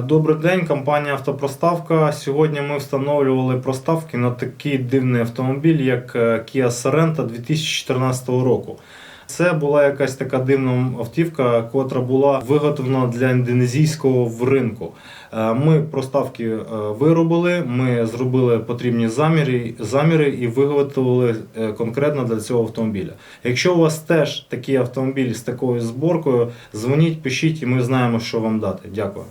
Добрий день, компанія Автопроставка. Сьогодні ми встановлювали проставки на такий дивний автомобіль, як е, Kia Sorento 2014 року. Це була якась така дивна автівка, котра була виготовлена для індонезійського в ринку. Е, ми проставки е, виробили, ми зробили потрібні заміри, заміри і виготовили конкретно для цього автомобіля. Якщо у вас теж такий автомобіль з такою зборкою, дзвоніть, пишіть, і ми знаємо, що вам дати. Дякую.